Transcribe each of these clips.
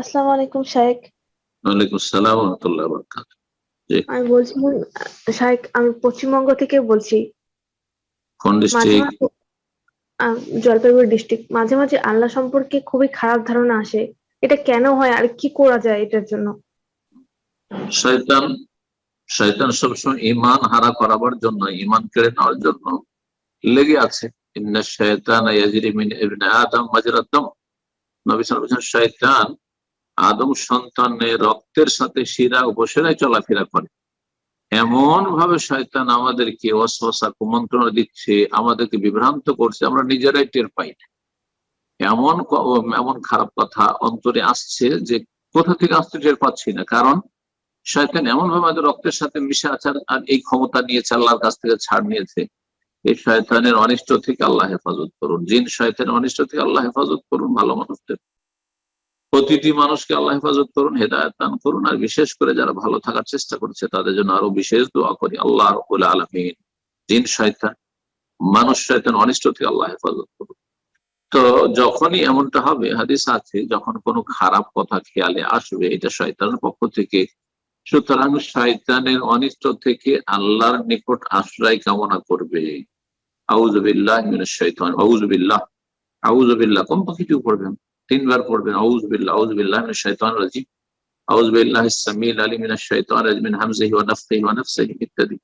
আসসালামু আলাইকুম শাহেক ওয়ালাইকুম আসসালাম রহমতুল্লাহ বরকাত আমি বলছি শাহেক আমি পশ্চিমবঙ্গ থেকে বলছি। কোন ডিস্ট্রিক্ট জলপাইগুড়ি ডিস্ট্রিক্ট মাঝে মাঝে আল্লাহ সম্পর্কে খুবই খারাপ ধারণা আসে। এটা কেন হয় আর কি করা যায় এটার জন্য? শয়তান শয়তান সবসময় ইমান হারা করাবার জন্য ইমান কেড়ে নেওয়ার জন্য লেগে আছে। ইন্না শয়তান ইয়াজরি মিন ইবনে আদম মাজরাদ নবী সাল্লাল্লাহু আলাইহি শয়তান আদম সন্তানের রক্তের সাথে শিরা উপশিরায় চলাফেরা করে। এমন ভাবে শয়তান আমাদেরকে অশ্বাসা, কুমন্ত্রণা দিচ্ছে, আমাদেরকে বিভ্রান্ত করছে, আমরা নিজেরাই টের পাই না। এমন এমন খারাপ কথা অন্তরে আসছে যে কোথা থেকে আসতে টের পাচ্ছি না। কারণ শয়তান এমন ভাবে আমাদের রক্তের সাথে মিশে আছে আর- আর এই ক্ষমতা নিয়েছে, আল্লাহর কাছ থেকে ছাড় নিয়েছে। এই শয়তানের অনিষ্ট থেকে আল্লাহ হেফাজত করুন। জিন শয়তানের অনিষ্ট থেকে আল্লাহ হেফাজত করুন, ভালো মানুষদের। প্রতিটি মানুষকে আল্লাহ হেফাজত করুন, হেদায়ত দান করুন, আর বিশেষ করে যারা ভালো থাকার চেষ্টা করছে, তাদের জন্য আরও বিশেষ দোয়া করি। আল্লাহ আলমিন জিন, শয়তান, মানুষ, শয়তান অনিষ্ট থেকে আল্লাহ হেফাজত করুন তো যখনই এমনটা হবে, হাদিস আছে, যখন কোনো খারাপ কথা খেয়ালে আসবে, এটা শয়তানের পক্ষ থেকে। সুতরাং শয়তানের অনিষ্ট থেকে আল্লাহর নিকট আশ্রয় কামনা করবে। আউজবিল্লাহ শয়তান আউজবিল্লাহ আউজবিল্লাহ কমপক্ষে পড়বেন। তিনবার পড়বেন আউজবিল্লাহ আউজবিল্লাহ মিনাশ শয়তান রাজিম আউজবিল্লাহ সামিল আলী মিনাশ শয়তান রাজিম মিন হামজিহি ওয়া নাফখিহি ওয়া নাফসিহি ইত্যাদি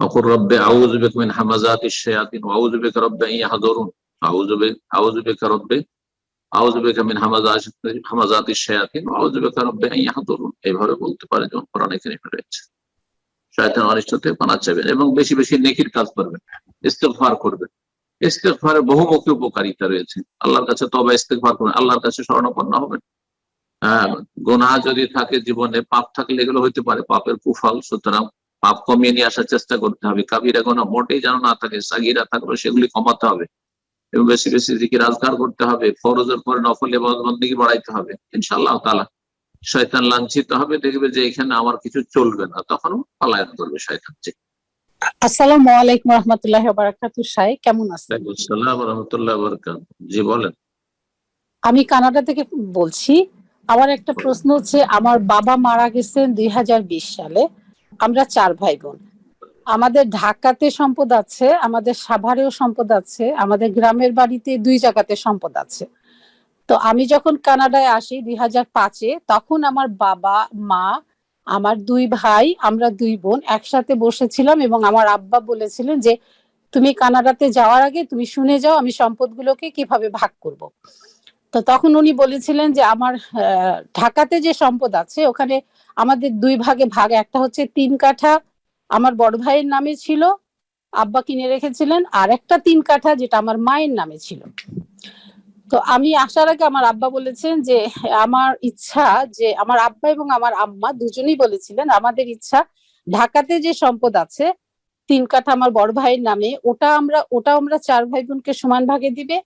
وقل رب أعوذ بك من همزات الشياطين وأعوذ بك رب أن يحضرون أعوذ بك أعوذ بك رب أعوذ بك من همزات همزات الشياطين وأعوذ بك رب أن يحضرون এইভাবে বলতে পারে যেমন কোরআনে কারিমে রয়েছে শয়তান অনিষ্ট থেকে পানা চাইবেন এবং বেশি বেশি নেকির কাজ করবেন ইস্তেগফার করবেন ইস্তেগফারের বহুমুখী উপকারিতা রয়েছে। আল্লাহর কাছে তবে ইস্তেগফার করবেন আল্লাহর কাছে স্মরণাপন্ন হবেন। গোনা যদি থাকে জীবনে, পাপ থাকলে এগুলো হইতে পারে। পাপের কুফল, সুতরাং পাপ কমিয়ে নিয়ে আসার চেষ্টা করতে হবে। কাবিরা গোনা মোটেই যেন না থাকে, সাগিরা থাকলে সেগুলি কমাতে হবে। এবং বেশি বেশি জিকির আজকার করতে হবে, ফরজের পরে নফল বন্দী বাড়াইতে হবে, ইনশাআল্লাহ তালা শয়তান লাঞ্ছিত হবে, দেখবে যে এখানে আমার কিছু চলবে না তখন পালায়ন করবে শয়তান জি আসসালামু আলাইকুম রহমতুল্লাহ বারাকাতু সাই কেমন আছেন? সালাম রহমতুল্লাহ বরকাত জি বলেন। আমি কানাডা থেকে বলছি আমার একটা প্রশ্ন হচ্ছে আমার বাবা মারা গেছেন দুই সালে। আমরা চার ভাই বোন আমাদের ঢাকাতে সম্পদ আছে আমাদের সাভারেও সম্পদ আছে আমাদের গ্রামের বাড়িতে দুই জায়গাতে সম্পদ আছে। তো আমি যখন কানাডায় আসি দুই হাজার পাঁচে তখন আমার বাবা মা আমার দুই ভাই, আমরা দুই বোন একসাথে বসেছিলাম এবং আমার আব্বা বলেছিলেন যে, তুমি কানাডাতে যাওয়ার আগে তুমি শুনে যাও আমি সম্পদগুলোকে কীভাবে ভাগ করব। তো তখন উনি বলেছিলেন যে, আমার ঢাকাতে যে সম্পদ আছে, ওখানে আমাদের দুই ভাগে ভাগ, একটা হচ্ছে তিন কাঠা, আমার বড় ভাইয়ের নামে ছিল, আব্বা কিনে রেখেছিলেন আর একটা তিন কাঠা, যেটা আমার মায়ের নামে ছিল। তো আমি আসার আগে আমার আব্বা বলেছেন যে, আমার ইচ্ছা যে, আমার আব্বা এবং আমার আম্মা দুজনেই বলেছিলেন, আমাদের ইচ্ছা ঢাকাতে যে সম্পদ আছে, তিন কাঠা আমার বড় ভাইয়ের নামে, ওটা আমরা ওটা আমরা চার ভাই বোনকে সমান ভাগে দিবে।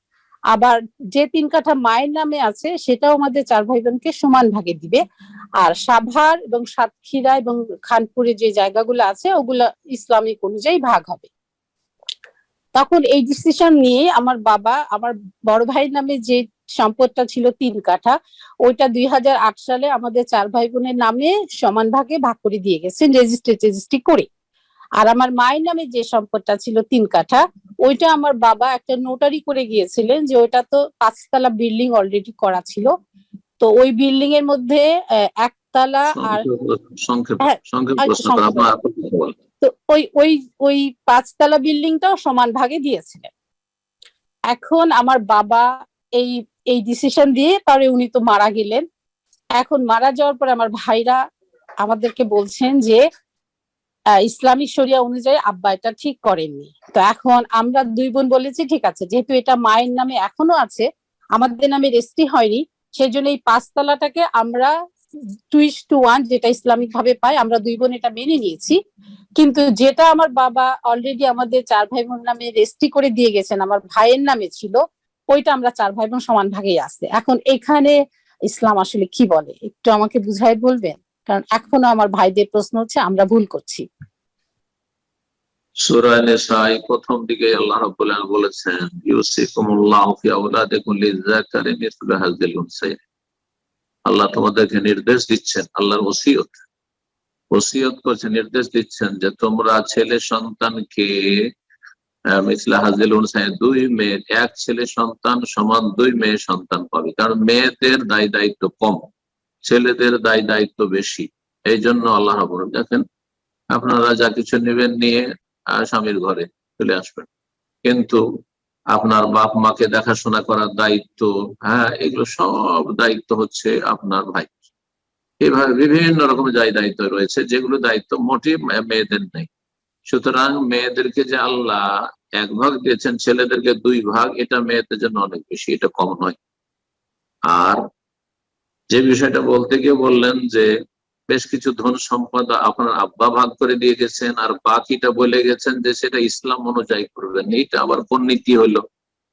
আবার যে তিন কাঠা মায়ের নামে আছে, সেটাও আমাদের চার ভাই বোনকে সমান ভাগে দিবে। আর সাভার এবং সাতক্ষীরা এবং খানপুরে যে জায়গাগুলো আছে, ওগুলা ইসলামিক অনুযায়ী ভাগ হবে। তখন এই ডিসিশন নিয়ে আমার বাবা, আমার বড় ভাইয়ের নামে যে সম্পদটা ছিল তিন কাঠা, ওইটা দুই হাজার আট সালে আমাদের চার ভাই বোনের নামে সমান ভাগে ভাগ করে দিয়ে গেছেন রেজিস্ট্রি টেজিস্ট্রি করে। আর আমার মায়ের নামে যে সম্পদটা ছিল তিন কাঠা, ওইটা আমার বাবা একটা নোটারি করে গিয়েছিলেন যে ওইটা তো পাঁচতলা বিল্ডিং অলরেডি করা ছিল। তো ওই বিল্ডিং এর মধ্যে একতলা আর হ্যাঁ। তো ওই ওই ওই পাঁচতলা বিল্ডিংটাও সমান ভাগে দিয়েছিলেন। এখন আমার বাবা এই এই ডিসিশন দিয়ে পরে উনি তো মারা গেলেন। এখন মারা যাওয়ার পরে আমার ভাইরা আমাদেরকে বলছেন যে আহ, ইসলামিক শরিয়া অনুযায়ী আব্বা এটা ঠিক করেননি। তো এখন আমরা দুই বোন বলেছি ঠিক আছে যেহেতু এটা মায়ের নামে এখনও আছে আমাদের নামে রেজিস্ট্রি হয়নি সেই জন্য এই পাঁচতলাটাকে আমরা টুইস টু ওয়ান যেটা ইসলামিক ভাবে পাই আমরা দুই বোন এটা মেনে নিয়েছি। কিন্তু যেটা আমার বাবা অলরেডি আমাদের চার ভাই বোন নামে রেজিস্ট্রি করে দিয়ে গেছেন, আমার ভাইয়ের নামে ছিল, ওইটা আমরা চার ভাই বোন সমান ভাগেই আছে। এখন এখানে ইসলাম আসলে কি বলে? একটু আমাকে বুঝাই বলবেন? কারণ এখনও আমার ভাইদের প্রশ্ন হচ্ছে, আমরা ভুল করছি। সূরা নিসাই প্রথম দিকে আল্লাহ রাব্বুল বলেছেন আল্লাহ তোমাদেরকে নির্দেশ দিচ্ছেন, আল্লাহর ওসিয়ত। ওসিয়ত করছে, নির্দেশ দিচ্ছেন যে তোমরা ছেলে সন্তানকে মিসলা হাজিল দুই মেয়ে, এক ছেলে সন্তান সমান দুই মেয়ে সন্তান পাবে। কারণ মেয়েদের দায় দায়িত্ব কম, ছেলেদের দায় দায়িত্ব বেশি। এই জন্য আল্লাহ দেখেন আপনারা যা কিছু নেবেন নিয়ে স্বামীর ঘরে চলে আসবেন। কিন্তু আপনার বাপ মাকে দেখাশোনা করার দায়িত্ব হ্যাঁ এগুলো সব দায়িত্ব হচ্ছে আপনার ভাই। এভাবে বিভিন্ন রকম যাই দায়িত্ব রয়েছে, যেগুলো দায়িত্ব মোটেই মে- মেয়েদের নেই। সুতরাং মেয়েদেরকে যে আল্লাহ এক ভাগ দিয়েছেন, ছেলেদেরকে দুই ভাগ, এটা মেয়েদের জন্য অনেক বেশি, এটা কম নয়। আর যে বিষয়টা বলতে গিয়ে বললেন যে বেশ কিছু ধন সম্পদ আপনার আব্বা ভাগ করে দিয়ে গেছেন, আর বাকিটা বলে গেছেন যে সেটা ইসলাম অনুযায়ী করবেন। এইটা আবার কোন নীতি হলো?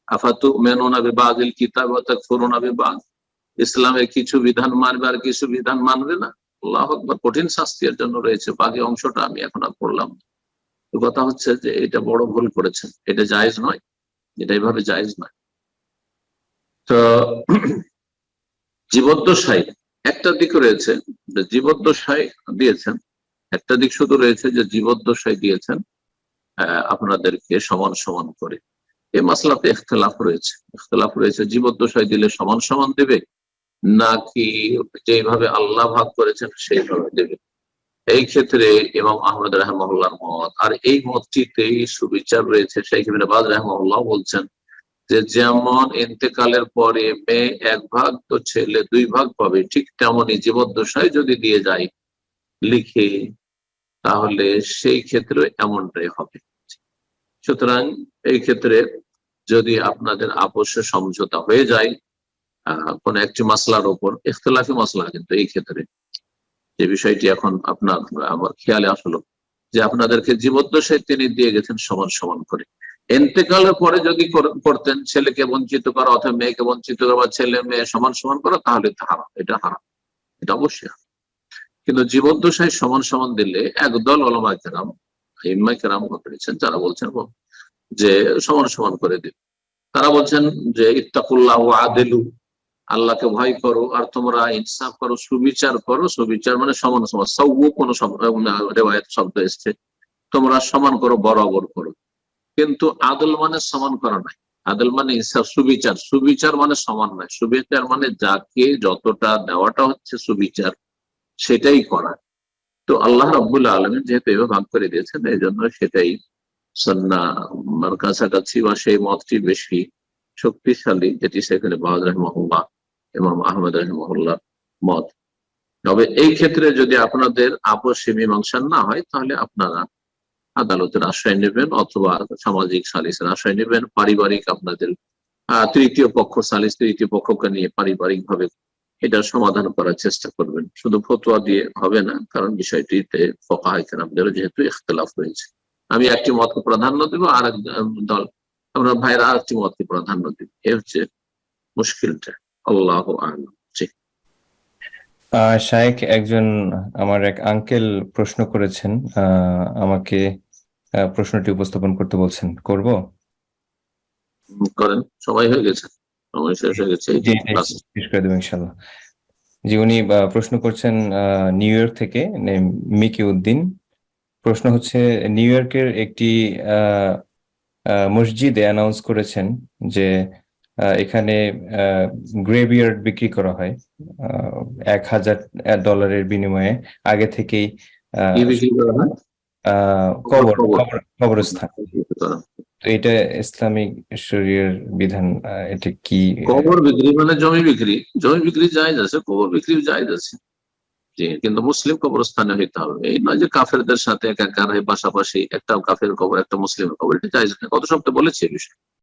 আফাতু মেনুনা বিবাদিল কিতাব ফুরুনা বিবাদ? ইসলামের কিছু বিধান মানবে আর কিছু বিধান মানবে না? আল্লাহ আকবর, কঠিন শাস্তির জন্য রয়েছে। বাকি অংশটা আমি এখন আর পড়লাম কথা হচ্ছে যে এটা বড় ভুল করেছেন। এটা জায়েজ নয়, এটা এইভাবে জায়েজ নয়। তো জীবদ্দশাই একটা দিক রয়েছে যে জীবদ্দশাই দিয়েছেন, একটা দিক শুধু রয়েছে যে জীবদ্দশায় দিয়েছেন আপনাদেরকে সমান সমান করে। এই মাসলাতে ইখতলাফ রয়েছে। ইখতলাফ রয়েছে জীবদ্দশাই দিলে সমান সমান দেবে, নাকি যেভাবে আল্লাহ ভাগ করেছেন সেইভাবে দেবে? এই ক্ষেত্রে এবং আহমদ রাহমুল্লাহর মত, আর এই মতটিতেই সুবিচার রয়েছে সেই ক্ষেত্রে বাদ রাহমুল্লাহ বলছেন যে যেমন ইন্তেকালের পরে মেয়ে এক ভাগ, তো ছেলে দুই ভাগ পাবে। ঠিক তেমনই জীবদ্দশায় যদি দিয়ে যায় লিখে, তাহলে সেই ক্ষেত্রে এমনটাই হবে। সুতরাং এই ক্ষেত্রে যদি আপনাদের আপসে সমঝোতা হয়ে যায় কোন একটি মাসলার ওপর, ইখতলাফি মাসলা কিন্তু এই ক্ষেত্রে। যে বিষয়টি এখন আপনার, আমার খেয়ালে আসলো যে আপনাদেরকে জীবদ্দশায় তিনি দিয়ে গেছেন সমান সমান করে। এন্তেকালের পরে যদি করতেন, ছেলেকে বঞ্চিত করা অথবা মেয়েকে বঞ্চিত করা বা ছেলে মেয়ে সমান সমান করা, তাহলে তো হারাম, এটা হারাম, এটা অবশ্যই হারাম। কিন্তু জীবদ্দশায় সমান সমান দিলে একদল ওলামা কেরাম হিম্মা কেরাম করেছেন, যারা বলছেন যে সমান সমান করে দিন তারা বলছেন যে ইত্তাকুল্লাহ আদেলু, আল্লাহকে ভয় করো আর তোমরা ইনসাফ করো, সুবিচার করো, সুবিচার মানে সমান সমান সৌ কোনো রেওয়ায়ত শব্দ এসছে, তোমরা সমান করো, বরাবর করো কিন্তু আদল মানে সমান করা নাই আদল মানে সুবিচার। সুবিচার মানে সমান নয়। সুবিচার মানে যাকে যতটা দেওয়াটা হচ্ছে সুবিচার, সেটাই করা। তো আল্লাহ রব্বুল আলমী যেহেতু এভাবে ভাগ করে দিয়েছেন এই জন্য সেটাই সন্না কাছাকাছি বা সেই মতটি বেশি শক্তিশালী, যেটি সেখানে বাহাদ রহমল্লাহ এবং আহমেদ রহমল্লাহ মত। তবে এই ক্ষেত্রে যদি আপনাদের আপসে মীমাংসা না হয়, তাহলে আপনারা আদালতের আশ্রয় নেবেন অথবা সামাজিক সালিসের আশ্রয় নেবেন, পারিবারিক আপনাদের তৃতীয় পক্ষ সালিস, তৃতীয় পক্ষকে নিয়ে পারিবারিক ভাবে এটার সমাধান করার চেষ্টা করবেন। শুধু ফতোয়া দিয়ে হবে না, কারণ বিষয়টিতে ফকা হাইকার যেহেতু ইখতলাফ রয়েছে। আমি একটি মতকে প্রাধান্য দেবো, আর এক দল, আমরা ভাইরা আর একটি মতকে প্রাধান্য দিব। এ হচ্ছে মুশকিলটা। আল্লাহ আলম। শায়েখ, একজন আমার এক আঙ্কেল প্রশ্ন করেছেন। আমাকে প্রশ্নটি উপস্থাপন করতে বলছেন। করব? করেন সবাই হয়ে গেছে। সময় শেষ হয়ে গেছে জি জি শেষ করে দেবো ইনশাল্লাহ জি উনি প্রশ্ন করছেন নিউ ইয়র্ক থেকে মিকি উদ্দিন। প্রশ্ন হচ্ছে নিউ ইয়র্কের একটি মসজিদে অ্যানাউন্স করেছেন যে এখানে গ্রেভিয়ার্ড বিক্রি করা হয় এক হাজার ডলারের বিনিময়ে। আগে থেকেই বিক্রি করা হয়? কবর কবর। কবর- কবরস্থান। তো এটা ইসলামিক শরীয়র বিধান এটা কি? কবর বিক্রি মানে জমি বিক্রি। জমি বিক্রি জায়জ আছে কবর বিক্রি জায়জ আছে। কিন্তু মুসলিম কবরস্থানে হইতে হবে। এই নয় যে কাফেরদের সাথে একাকার হয়ে পাশাপাশি একটা কাফের কবর একটা মুসলিমের কবর এটা জায়েজ কত সপ্তাহে বলেছে এই বিষয়ে।